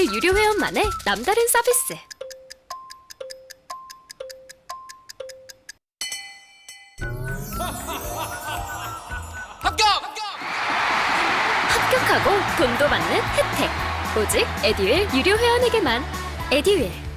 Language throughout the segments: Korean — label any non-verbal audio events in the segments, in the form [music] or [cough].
에듀윌 유료 회원만의 남다른 서비스. [laughs] 합격! 합격하고 돈도 받는 혜택. 오직 에듀윌 유료 회원에게만. 에듀윌.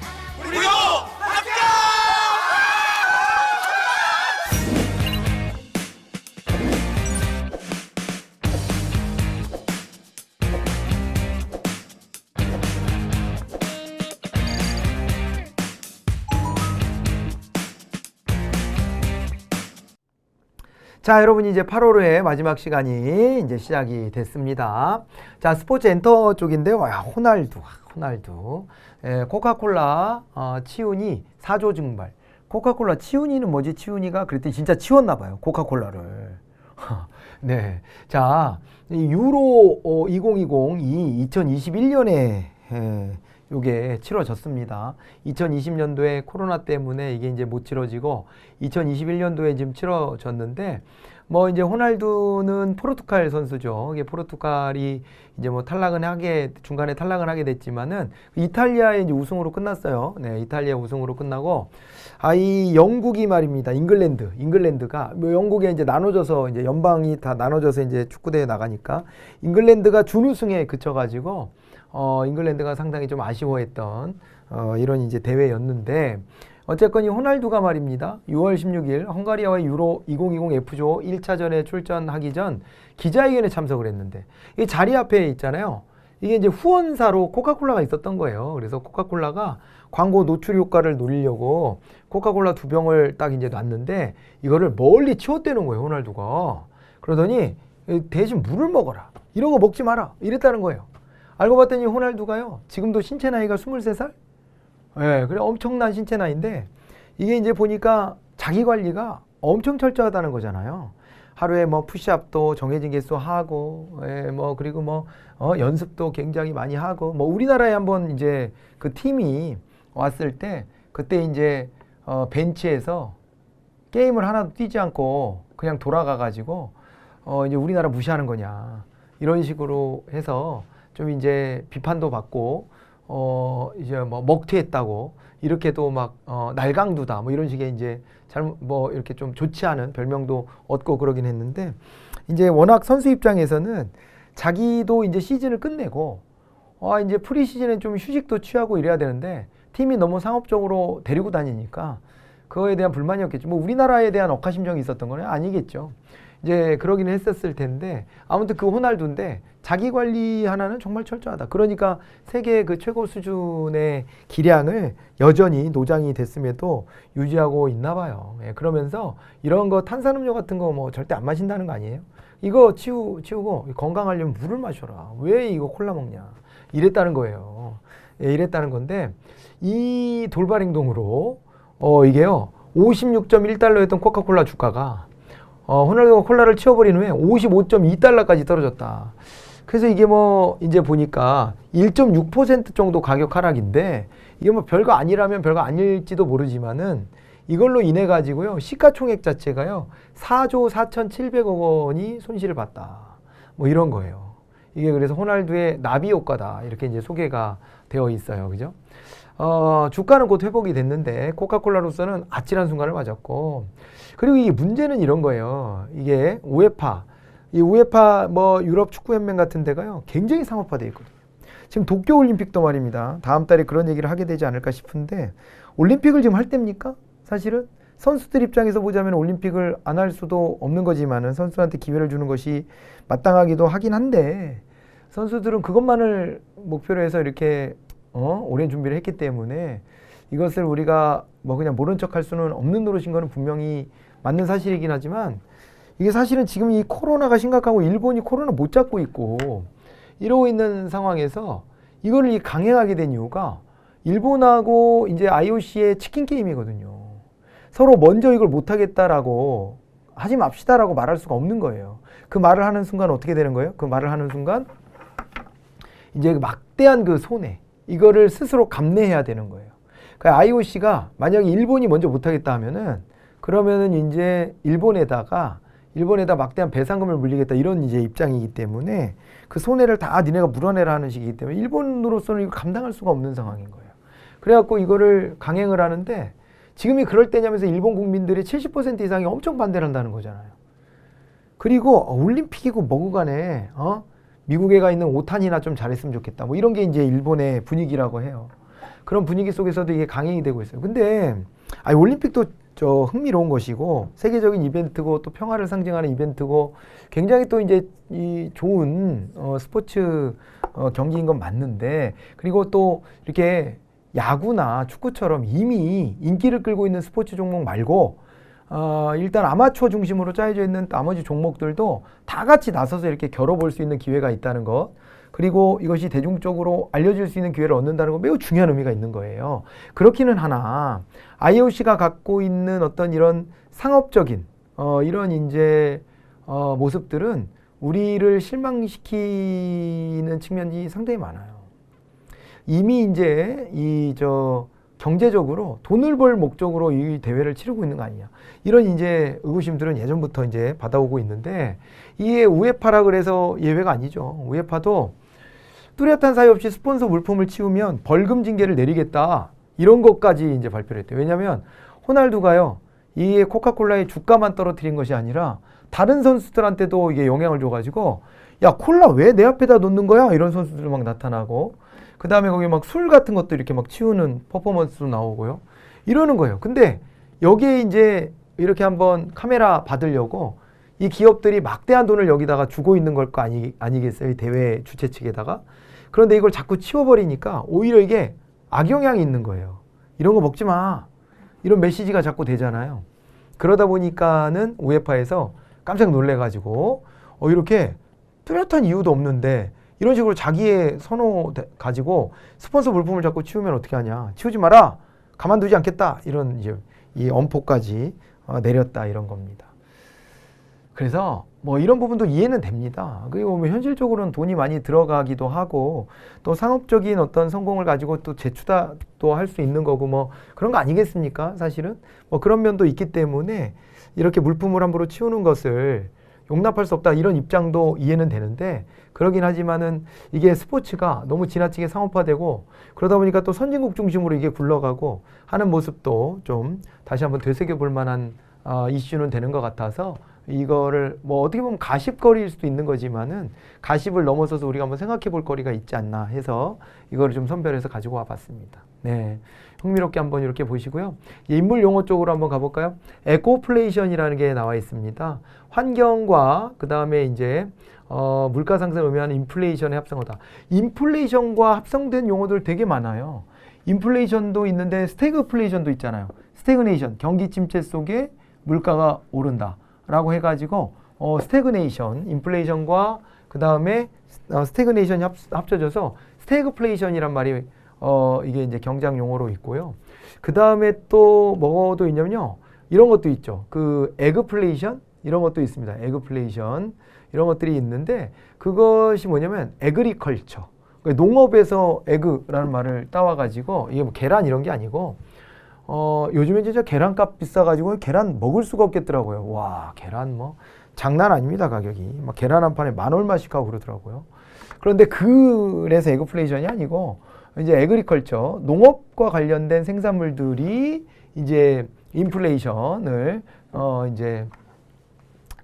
자, 여러분 이제 8월의 마지막 시간이 이제 시작이 됐습니다. 자, 스포츠 엔터 쪽인데요. 야, 호날두, 호날두. 에, 코카콜라 어, 치훈이 4조 증발. 코카콜라 치훈이는 뭐지? 치훈이가 그랬더니 진짜 치웠나 봐요. 코카콜라를. [laughs] 네. 자, 이 유로 어, 2020이 2021년에 에, 요게 치러졌습니다. 2020년도에 코로나 때문에 이게 이제 못 치러지고 2021년도에 지금 치러졌는데 뭐 이제 호날두는 포르투갈 선수죠. 이게 포르투갈이 이제 뭐 탈락은 하게 중간에 탈락은 하게 됐지만은 이탈리아의 이제 우승으로 끝났어요. 네, 이탈리아 우승으로 끝나고 아 이 영국이 말입니다. 잉글랜드, 잉글랜드가 뭐 영국에 이제 나눠져서 이제 연방이 다 나눠져서 이제 축구 대회 나가니까 잉글랜드가 준우승에 그쳐가지고 어, 잉글랜드가 상당히 좀 아쉬워했던 어, 이런 이제 대회였는데 어쨌건 이 호날두가 말입니다. 6월 16일 헝가리아와 유로 2020 F조 1차전에 출전하기 전 기자회견에 참석을 했는데 이 자리 앞에 있잖아요. 이게 이제 후원사로 코카콜라가 있었던 거예요. 그래서 코카콜라가 광고 노출 효과를 노리려고 코카콜라 두 병을 딱 이제 놨는데 이거를 멀리 치웠대는 거예요, 호날두가. 그러더니 대신 물을 먹어라. 이런 거 먹지 마라. 이랬다는 거예요. 알고 봤더니 호날두가요. 지금도 신체 나이가 23살? 예, 그래 엄청난 신체 나이인데 이게 이제 보니까 자기 관리가 엄청 철저하다는 거잖아요. 하루에 뭐 푸시업도 정해진 개수 하고, 예, 뭐 그리고 뭐 어, 연습도 굉장히 많이 하고, 뭐 우리나라에 한번 이제 그 팀이 왔을 때 그때 이제 어, 벤치에서 게임을 하나도 뛰지 않고 그냥 돌아가 가지고 어, 이제 우리나라 무시하는 거냐 이런 식으로 해서 좀 이제 비판도 받고 어 이제 뭐 먹튀했다고 이렇게도 막 어, 날강두다 뭐 이런 식의 이제 잘못 뭐 이렇게 좀 좋지 않은 별명도 얻고 그러긴 했는데 이제 워낙 선수 입장에서는 자기도 이제 시즌을 끝내고 아 이제 프리 시즌에 좀 휴식도 취하고 이래야 되는데 팀이 너무 상업적으로 데리고 다니니까 그거에 대한 불만이었겠죠. 뭐 우리나라에 대한 억하심정이 있었던 건 아니겠죠. 이제 그러기는 했었을 텐데 아무튼 그 호날두인데 자기 관리 하나는 정말 철저하다. 그러니까 세계 그 최고 수준의 기량을 여전히 노장이 됐음에도 유지하고 있나 봐요. 예, 그러면서 이런 거 탄산음료 같은 거 뭐 절대 안 마신다는 거 아니에요? 이거 치우, 치우고 건강하려면 물을 마셔라. 왜 이거 콜라 먹냐? 이랬다는 거예요. 예, 이랬다는 건데 이 돌발 행동으로 어 이게요 56.1달러였던 코카콜라 주가가 어, 호날두가 콜라를 치워버린 후에 55.2달러까지 떨어졌다. 그래서 이게 뭐 이제 보니까 1.6% 정도 가격 하락인데 이게 뭐 별거 아니라면 별거 아닐지도 모르지만은 이걸로 인해 가지고요 시가총액 자체가요 4조 4,700억 원이 손실을 봤다. 뭐 이런 거예요. 이게 그래서 호날두의 나비 효과다 이렇게 이제 소개가 되어 있어요, 그죠? 어, 주가는 곧 회복이 됐는데 코카콜라로서는 아찔한 순간을 맞았고 그리고 이게 문제는 이런 거예요. 이게 우에파 이 우에파 뭐 유럽 축구 연맹 같은 데가요 굉장히 상업화돼 있거든요. 지금 도쿄 올림픽도 말입니다. 다음 달에 그런 얘기를 하게 되지 않을까 싶은데 올림픽을 지금 할 때입니까? 사실은 선수들 입장에서 보자면 올림픽을 안 할 수도 없는 거지만은 선수한테 기회를 주는 것이 마땅하기도 하긴 한데 선수들은 그것만을 목표로 해서 이렇게 어? 오랜 준비를 했기 때문에 이것을 우리가 뭐 그냥 모른 척할 수는 없는 노릇인 거는 분명히 맞는 사실이긴 하지만 이게 사실은 지금 이 코로나가 심각하고 일본이 코로나 못 잡고 있고 이러고 있는 상황에서 이거를 이 강행하게 된 이유가 일본하고 이제 IOC의 치킨 게임이거든요. 서로 먼저 이걸 못하겠다라고 하지 맙시다라고 말할 수가 없는 거예요. 그 말을 하는 순간 어떻게 되는 거예요? 그 말을 하는 순간 이제 막대한 그 손해 이거를 스스로 감내해야 되는 거예요. 그 IOC가 만약에 일본이 먼저 못하겠다 하면은 그러면은 이제 일본에다가 일본에다 막대한 배상금을 물리겠다 이런 이제 입장이기 때문에 그 손해를 다 니네가 물어내라 하는 식이기 때문에 일본으로서는 이거 감당할 수가 없는 상황인 거예요. 그래갖고 이거를 강행을 하는데 지금이 그럴 때냐면서 일본 국민들의 70% 이상이 엄청 반대를 한다는 거잖아요. 그리고 올림픽이고 뭐고 간에 어? 미국에 가 있는 오탄이나 좀 잘했으면 좋겠다. 뭐 이런 게 이제 일본의 분위기라고 해요. 그런 분위기 속에서도 이게 강행이 되고 있어요. 근데 아니 올림픽도 저 흥미로운 것이고 세계적인 이벤트고 또 평화를 상징하는 이벤트고 굉장히 또 이제 이 좋은 어, 스포츠 어, 경기인 건 맞는데 그리고 또 이렇게 야구나 축구처럼 이미 인기를 끌고 있는 스포츠 종목 말고 어, 일단 아마추어 중심으로 짜여져 있는 나머지 종목들도 다 같이 나서서 이렇게 겨뤄볼 수 있는 기회가 있다는 것. 그리고 이것이 대중적으로 알려질 수 있는 기회를 얻는다는 건 매우 중요한 의미가 있는 거예요. 그렇기는 하나 IOC가 갖고 있는 어떤 이런 상업적인 어, 이런 이제 어, 모습들은 우리를 실망시키는 측면이 상당히 많아요. 이미 이제 이 저 경제적으로 돈을 벌 목적으로 이 대회를 치르고 있는 거 아니냐. 이런 이제 의구심들은 예전부터 이제 받아오고 있는데 이게 우에파라 그래서 예외가 아니죠. 우에파도 뚜렷한 사유 없이 스폰서 물품을 치우면 벌금 징계를 내리겠다. 이런 것까지 이제 발표를 했대요. 왜냐하면 호날두가요. 이 코카콜라의 주가만 떨어뜨린 것이 아니라 다른 선수들한테도 이게 영향을 줘가지고 야 콜라 왜 내 앞에다 놓는 거야? 이런 선수들 막 나타나고 그 다음에 거기 막 술 같은 것도 이렇게 막 치우는 퍼포먼스도 나오고요. 이러는 거예요. 근데 여기에 이제 이렇게 한번 카메라 받으려고 이 기업들이 막대한 돈을 여기다가 주고 있는 걸 거 아니, 아니겠어요? 이 대회 주최 측에다가. 그런데 이걸 자꾸 치워버리니까 오히려 이게 악영향이 있는 거예요. 이런 거 먹지 마. 이런 메시지가 자꾸 되잖아요. 그러다 보니까는 우에파에서 깜짝 놀래가지고 어, 이렇게 뚜렷한 이유도 없는데 이런 식으로 자기의 선호 대- 가지고 스폰서 물품을 자꾸 치우면 어떻게 하냐. 치우지 마라. 가만두지 않겠다. 이런 이제 이 엄포까지 어, 내렸다 이런 겁니다. 그래서 뭐 이런 부분도 이해는 됩니다. 그리고 뭐 현실적으로는 돈이 많이 들어가기도 하고 또 상업적인 어떤 성공을 가지고 또 재추다도 할 수 있는 거고 뭐 그런 거 아니겠습니까? 사실은 뭐 그런 면도 있기 때문에 이렇게 물품을 함부로 치우는 것을 용납할 수 없다 이런 입장도 이해는 되는데 그러긴 하지만은 이게 스포츠가 너무 지나치게 상업화되고 그러다 보니까 또 선진국 중심으로 이게 굴러가고 하는 모습도 좀 다시 한번 되새겨 볼 만한 어, 이슈는 되는 것 같아서 이거를 뭐 어떻게 보면 가십거리일 수도 있는 거지만은 가십을 넘어서서 우리가 한번 생각해 볼 거리가 있지 않나 해서 이거를 좀 선별해서 가지고 와 봤습니다. 네. 흥미롭게 한번 이렇게 보시고요. 이 인물 용어 쪽으로 한번 가볼까요? 에코플레이션이라는 게 나와 있습니다. 환경과 그 다음에 이제 어, 물가 상승을 의미하는 인플레이션의 합성어다. 인플레이션과 합성된 용어들 되게 많아요. 인플레이션도 있는데 스태그플레이션도 있잖아요. 스태그네이션, 경기 침체 속에 물가가 오른다. 라고 해가지고 어, 스태그네이션, 인플레이션과 그 다음에 어, 스태그네이션이 합, 합쳐져서 스태그플레이션이란 말이 어, 이게 이제 경장 용어로 있고요. 그 다음에 또 뭐도 있냐면요. 이런 것도 있죠. 그 에그플레이션 이런 것도 있습니다. 에그플레이션 이런 것들이 있는데 그것이 뭐냐면 에그리컬처. 그러니까 농업에서 에그라는 말을 따와가지고 이게 뭐 계란 이런 게 아니고 어, 요즘에 진짜 계란값 비싸가지고 계란 먹을 수가 없겠더라고요. 와, 계란 뭐 장난 아닙니다, 가격이. 막 계란 한 판에 만 얼마씩 하고 그러더라고요. 그런데 그래서 에그플레이션이 아니고 이제 에그리컬처, 농업과 관련된 생산물들이 이제 인플레이션을 어, 이제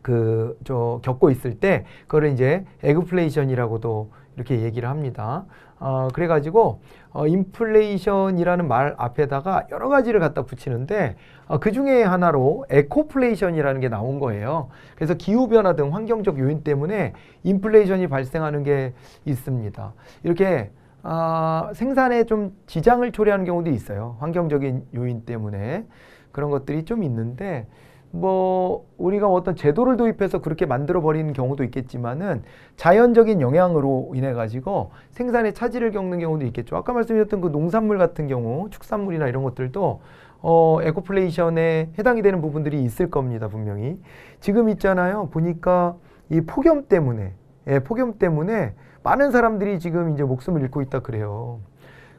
그 저 겪고 있을 때 그거를 이제 에그플레이션이라고도 이렇게 얘기를 합니다. 어, 그래가지고 어, 인플레이션이라는 말 앞에다가 여러 가지를 갖다 붙이는데 어, 그 중에 하나로 에코플레이션이라는 게 나온 거예요. 그래서 기후 변화 등 환경적 요인 때문에 인플레이션이 발생하는 게 있습니다. 이렇게 아, 생산에 좀 지장을 초래하는 경우도 있어요. 환경적인 요인 때문에 그런 것들이 좀 있는데 뭐 우리가 어떤 제도를 도입해서 그렇게 만들어 버리는 경우도 있겠지만은 자연적인 영향으로 인해 가지고 생산에 차질을 겪는 경우도 있겠죠. 아까 말씀드렸던 그 농산물 같은 경우, 축산물이나 이런 것들도 어 에코플레이션에 해당이 되는 부분들이 있을 겁니다, 분명히. 지금 있잖아요. 보니까 이 폭염 때문에 예, 폭염 때문에 많은 사람들이 지금 이제 목숨을 잃고 있다 그래요.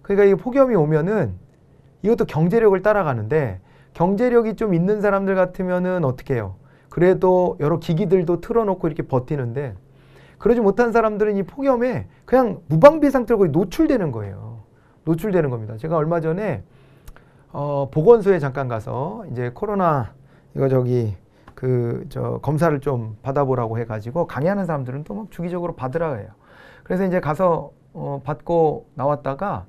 그러니까 이 폭염이 오면은 이것도 경제력을 따라가는데 경제력이 좀 있는 사람들 같으면은 어떻게 해요? 그래도 여러 기기들도 틀어놓고 이렇게 버티는데 그러지 못한 사람들은 이 폭염에 그냥 무방비 상태로 거의 노출되는 거예요. 노출되는 겁니다. 제가 얼마 전에 어, 보건소에 잠깐 가서 이제 코로나 이거 저기 그 저 검사를 좀 받아보라고 해가지고 강의하는 사람들은 또 막 주기적으로 받으라 해요. 그래서 이제 가서 어, 받고 나왔다가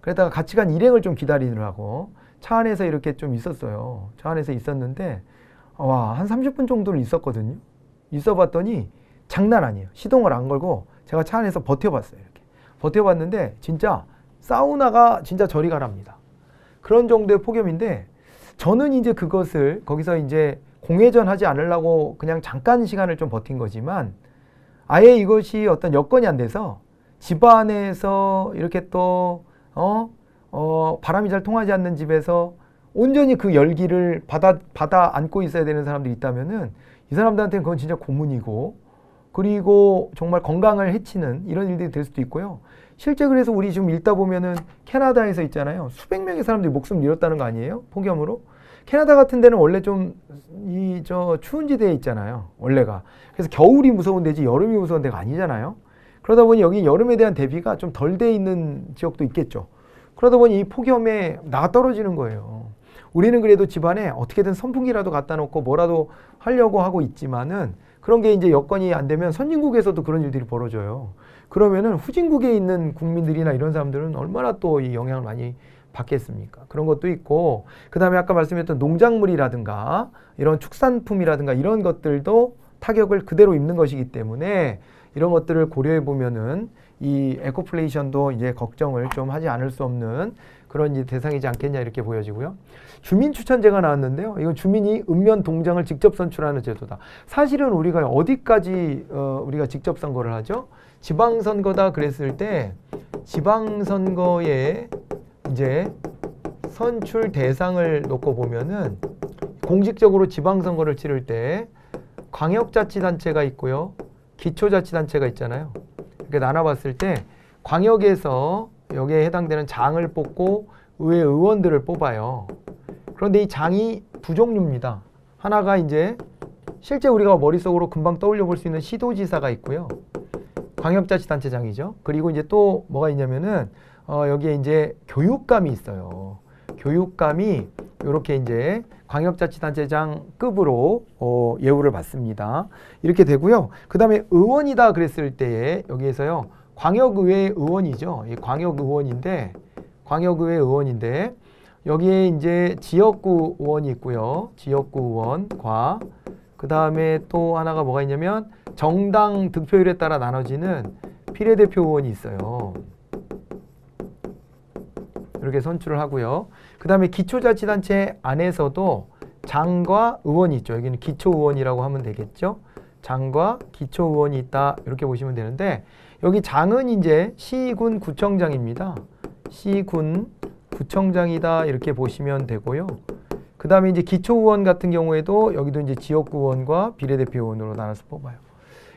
그러다가 같이 간 일행을 좀 기다리느라고 차 안에서 이렇게 좀 있었어요. 차 안에서 있었는데 와 한 30분 정도를 있었거든요. 있어 봤더니 장난 아니에요. 시동을 안 걸고 제가 차 안에서 버텨봤어요. 이렇게 버텨봤는데 진짜 사우나가 진짜 저리 가랍니다. 그런 정도의 폭염인데 저는 이제 그것을 거기서 이제 공회전 하지 않으려고 그냥 잠깐 시간을 좀 버틴 거지만 아예 이것이 어떤 여건이 안 돼서 집안에서 이렇게 또 어, 어, 바람이 잘 통하지 않는 집에서 온전히 그 열기를 받아, 받아 안고 있어야 되는 사람들이 있다면은 이 사람들한테는 그건 진짜 고문이고 그리고 정말 건강을 해치는 이런 일들이 될 수도 있고요. 실제 그래서 우리 지금 읽다 보면은 캐나다에서 있잖아요. 수백 명의 사람들이 목숨을 잃었다는 거 아니에요? 폭염으로. 캐나다 같은 데는 원래 좀 이 저 추운 지대에 있잖아요. 원래가. 그래서 겨울이 무서운 데지 여름이 무서운 데가 아니잖아요. 그러다 보니 여기 여름에 대한 대비가 좀 덜 돼 있는 지역도 있겠죠. 그러다 보니 이 폭염에 나가 떨어지는 거예요. 우리는 그래도 집안에 어떻게든 선풍기라도 갖다 놓고 뭐라도 하려고 하고 있지만은 그런 게 이제 여건이 안 되면 선진국에서도 그런 일들이 벌어져요. 그러면은 후진국에 있는 국민들이나 이런 사람들은 얼마나 또 이 영향을 많이 받겠습니까? 그런 것도 있고, 그 다음에 아까 말씀드렸던 농작물이라든가 이런 축산품이라든가 이런 것들도 타격을 그대로 입는 것이기 때문에 이런 것들을 고려해 보면은 이 에코플레이션도 이제 걱정을 좀 하지 않을 수 없는 그런 대상이지 않겠냐 이렇게 보여지고요. 주민 추천제가 나왔는데요. 이건 주민이 읍면 동장을 직접 선출하는 제도다. 사실은 우리가 어디까지 어, 우리가 직접 선거를 하죠? 지방선거다 그랬을 때 지방선거에 이제 선출 대상을 놓고 보면은 공식적으로 지방선거를 치를 때 광역자치단체가 있고요. 기초자치단체가 있잖아요. 이렇게 나눠봤을 때 광역에서 여기에 해당되는 장을 뽑고 의회 의원들을 뽑아요. 그런데 이 장이 두 종류입니다. 하나가 이제 실제 우리가 머릿속으로 금방 떠올려 볼 수 있는 시도지사가 있고요. 광역자치단체장이죠. 그리고 이제 또 뭐가 있냐면은 어, 여기에 이제 교육감이 있어요. 교육감이 이렇게 이제 광역자치단체장급으로 어, 예우를 받습니다. 이렇게 되고요. 그 다음에 의원이다 그랬을 때에 여기에서요. 광역의회 의원이죠. 이 광역의원인데 광역의회 의원인데 여기에 이제 지역구 의원이 있고요. 지역구 의원과 그 다음에 또 하나가 뭐가 있냐면 정당 득표율에 따라 나눠지는 비례대표 의원이 있어요. 이렇게 선출을 하고요. 그 다음에 기초자치단체 안에서도 장과 의원이 있죠. 여기는 기초의원이라고 하면 되겠죠. 장과 기초의원이 있다. 이렇게 보시면 되는데 여기 장은 이제 시군 구청장입니다. 시군 구청장이다. 이렇게 보시면 되고요. 그 다음에 이제 기초의원 같은 경우에도 여기도 이제 지역구 의원과 비례대표 의원으로 나눠서 뽑아요.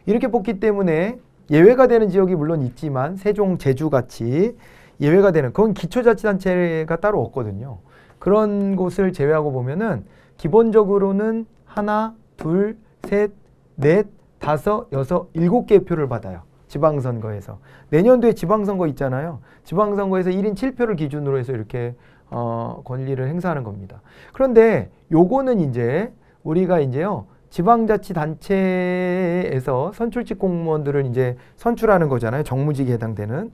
이렇게 뽑기 때문에 예외가 되는 지역이 물론 있지만 세종, 제주 같이 예외가 되는 그건 기초자치단체가 따로 없거든요. 그런 곳을 제외하고 보면은 기본적으로는 하나, 둘, 셋, 넷, 다섯, 여섯, 일곱 개의 표를 받아요. 지방선거에서. 내년도에 지방선거 있잖아요. 지방선거에서 1인 7표를 기준으로 해서 이렇게 어, 권리를 행사하는 겁니다. 그런데 요거는 이제 우리가 이제요. 지방자치단체에서 선출직 공무원들을 이제 선출하는 거잖아요. 정무직에 해당되는.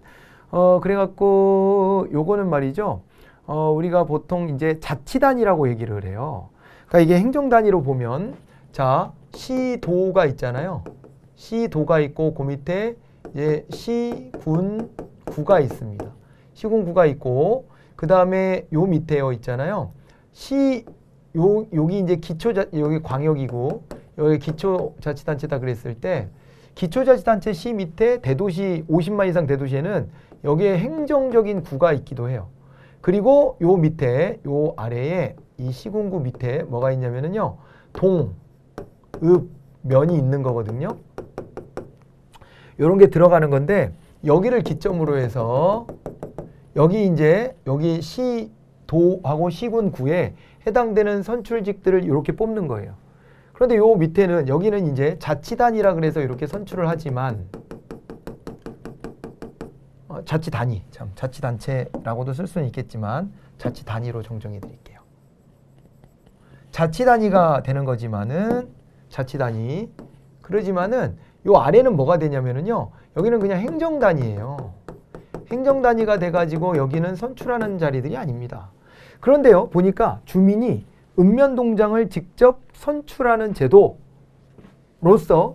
어, 그래갖고 요거는 말이죠. 어, 우리가 보통 이제 자치단이라고 얘기를 해요. 그러니까 이게 행정단위로 보면 자, 시도가 있잖아요. 시도가 있고 그 밑에 이제 시군 구가 있습니다. 시군 구가 있고 그 다음에 요 밑에요 있잖아요. 시 요 여기 이제 기초 자 여기 광역이고 여기 기초자치단체다 그랬을 때 기초자치단체 시 밑에 대도시 50만 이상 대도시에는 여기에 행정적인 구가 있기도 해요. 그리고 요 밑에 요 아래에 이 시군구 밑에 뭐가 있냐면은요. 동, 읍, 면이 있는 거거든요. 요런 게 들어가는 건데 여기를 기점으로 해서 여기 이제 여기 시 도하고 시군구에 해당되는 선출직들을 이렇게 뽑는 거예요. 그런데 요 밑에는 여기는 이제 자치단이라 그래서 이렇게 선출을 하지만 어, 자치단위 참 자치단체라고도 쓸 수는 있겠지만 자치단위로 정정해 드릴게요. 자치단위가 되는 거지만은 자치단위 그러지만은 요 아래는 뭐가 되냐면은요 여기는 그냥 행정단위예요. 행정단위가 돼가지고 여기는 선출하는 자리들이 아닙니다. 그런데요 보니까 주민이 읍면동장을 직접 선출하는 제도로서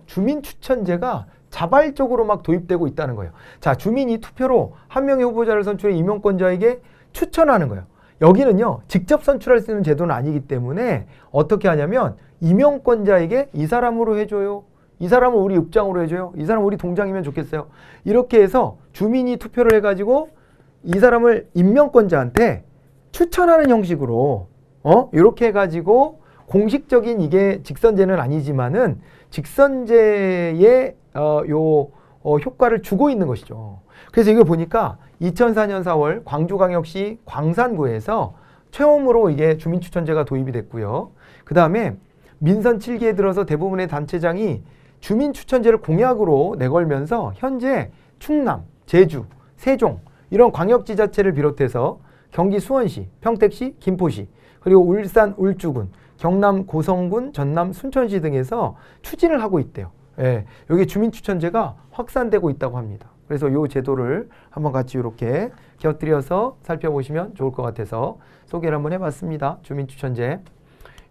주민추천제가 자발적으로 막 도입되고 있다는 거예요. 자 주민이 투표로 한 명의 후보자를 선출해 임명권자에게 추천하는 거예요. 여기는요 직접 선출할 수 있는 제도는 아니기 때문에 어떻게 하냐면 임명권자에게 이 사람으로 해줘요. 이 사람을 우리 읍장으로 해줘요. 이 사람 우리 동장이면 좋겠어요. 이렇게 해서 주민이 투표를 해가지고 이 사람을 임명권자한테 추천하는 형식으로 어 이렇게 해가지고 공식적인 이게 직선제는 아니지만은 직선제의 어 요 어, 효과를 주고 있는 것이죠. 그래서 이거 보니까 2004년 4월 광주광역시 광산구에서 처음으로 이게 주민추천제가 도입이 됐고요. 그 다음에 민선 7기에 들어서 대부분의 단체장이 주민추천제를 공약으로 내걸면서 현재 충남, 제주, 세종 이런 광역지자체를 비롯해서 경기 수원시, 평택시, 김포시 그리고 울산 울주군, 경남 고성군, 전남 순천시 등에서 추진을 하고 있대요. 예, 여기 주민추천제가 확산되고 있다고 합니다. 그래서 이 제도를 한번 같이 이렇게 곁들여서 살펴보시면 좋을 것 같아서 소개를 한번 해봤습니다. 주민추천제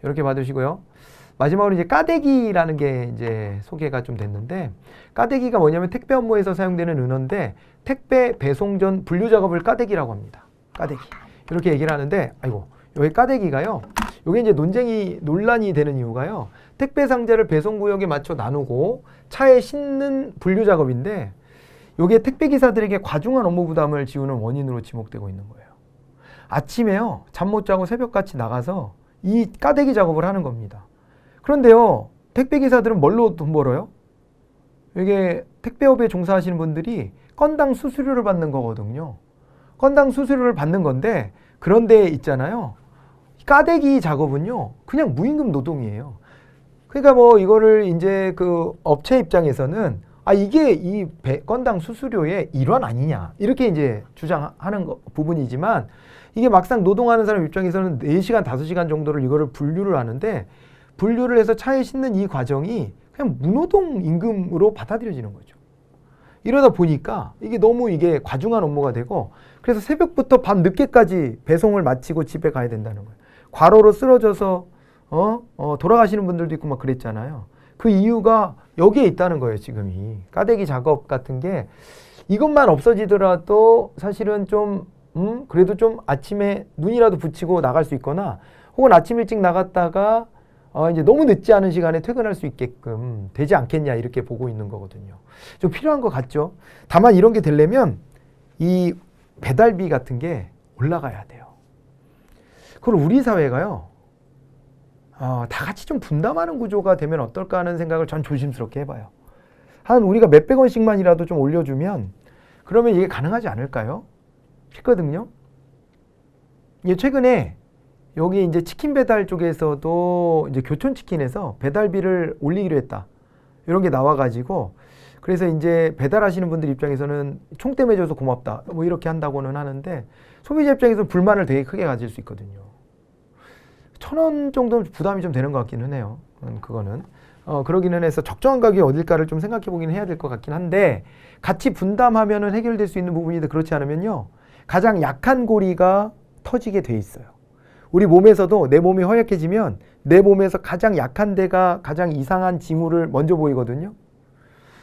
이렇게 받으시고요. 마지막으로 이제 까대기라는 게 이제 소개가 좀 됐는데 까대기가 뭐냐면 택배 업무에서 사용되는 은어인데 택배 배송 전 분류 작업을 까대기라고 합니다. 까대기 이렇게 얘기를 하는데 아이고 여기 까대기가요. 이게 이제 논쟁이 논란이 되는 이유가요. 택배 상자를 배송 구역에 맞춰 나누고 차에 싣는 분류 작업인데 이게 택배 기사들에게 과중한 업무 부담을 지우는 원인으로 지목되고 있는 거예요. 아침에요 잠 못 자고 새벽같이 나가서 이 까대기 작업을 하는 겁니다. 그런데요 택배 기사들은 뭘로 돈 벌어요? 이게 택배업에 종사하시는 분들이 건당 수수료를 받는 거거든요. 건당 수수료를 받는 건데 그런데 있잖아요. 까대기 작업은요 그냥 무임금 노동이에요. 그러니까 뭐 이거를 이제 그 업체 입장에서는 아 이게 이 배- 건당 수수료의 일환 아니냐 이렇게 이제 주장하는 거, 부분이지만 이게 막상 노동하는 사람 입장에서는 4시간 5시간 정도를 이거를 분류를 하는데 분류를 해서 차에 싣는 이 과정이 그냥 무노동 임금으로 받아들여지는 거죠. 이러다 보니까 이게 너무 이게 과중한 업무가 되고 그래서 새벽부터 밤 늦게까지 배송을 마치고 집에 가야 된다는 거예요. 과로로 쓰러져서 어? 어, 돌아가시는 분들도 있고 막 그랬잖아요. 그 이유가 여기에 있다는 거예요, 지금이. 까대기 작업 같은 게 이것만 없어지더라도 사실은 좀, 음, 그래도 좀 아침에 눈이라도 붙이고 나갈 수 있거나 혹은 아침 일찍 나갔다가 어, 이제 너무 늦지 않은 시간에 퇴근할 수 있게끔 되지 않겠냐 이렇게 보고 있는 거거든요. 좀 필요한 것 같죠. 다만 이런 게 되려면 이 배달비 같은 게 올라가야 돼요. 그걸 우리 사회가요. 어, 다 같이 좀 분담하는 구조가 되면 어떨까 하는 생각을 전 조심스럽게 해봐요. 한 우리가 몇백 원씩만이라도 좀 올려주면 그러면 이게 가능하지 않을까요? 싶거든요. 예, 최근에 여기 이제 치킨 배달 쪽에서도 이제 교촌 치킨에서 배달비를 올리기로 했다. 이런 게 나와가지고 그래서 이제 배달하시는 분들 입장에서는 총대 매줘서 고맙다. 뭐 이렇게 한다고는 하는데 소비자 입장에서는 불만을 되게 크게 가질 수 있거든요. 천 원 정도 부담이 좀 되는 것 같기는 해요. 음, 그거는. 어, 그러기는 해서 적정한 가격이 어딜까를 좀 생각해 보긴 해야 될 것 같긴 한데 같이 분담하면은 해결될 수 있는 부분인데 그렇지 않으면요. 가장 약한 고리가 터지게 돼 있어요. 우리 몸에서도 내 몸이 허약해지면 내 몸에서 가장 약한 데가 가장 이상한 징후를 먼저 보이거든요.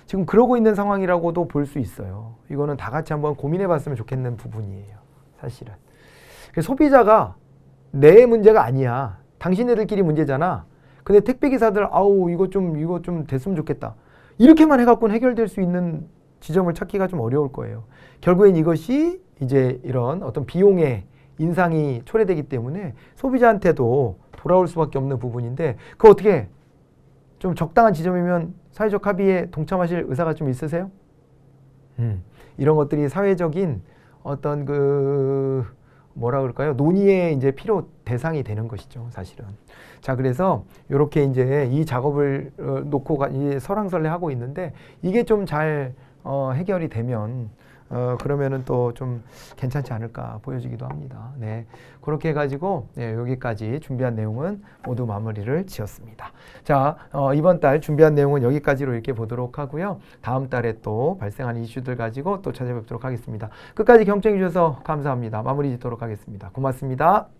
지금 그러고 있는 상황이라고도 볼 수 있어요. 이거는 다 같이 한번 고민해 봤으면 좋겠는 부분이에요. 사실은. 그래서 소비자가 내 문제가 아니야. 당신네들끼리 문제잖아. 근데 택배 기사들 아우 이거 좀 이거 좀 됐으면 좋겠다. 이렇게만 해갖고는 해결될 수 있는 지점을 찾기가 좀 어려울 거예요. 결국엔 이것이 이제 이런 어떤 비용의 인상이 초래되기 때문에 소비자한테도 돌아올 수밖에 없는 부분인데 그 어떻게 좀 적당한 지점이면 사회적 합의에 동참하실 의사가 좀 있으세요? 음, 이런 것들이 사회적인 어떤 그 뭐라 그럴까요? 논의의 이제 필요 대상이 되는 것이죠, 사실은. 자, 그래서 이렇게 이제 이 작업을 어, 놓고 가, 이 설왕설래 하고 있는데 이게 좀 잘 어, 해결이 되면 어, 그러면은 또 좀 괜찮지 않을까 보여지기도 합니다. 네. 그렇게 해가지고 네, 여기까지 준비한 내용은 모두 마무리를 지었습니다. 자, 어, 이번 달 준비한 내용은 여기까지로 이렇게 보도록 하고요. 다음 달에 또 발생하는 이슈들 가지고 또 찾아뵙도록 하겠습니다. 끝까지 경청해 주셔서 감사합니다. 마무리 짓도록 하겠습니다. 고맙습니다.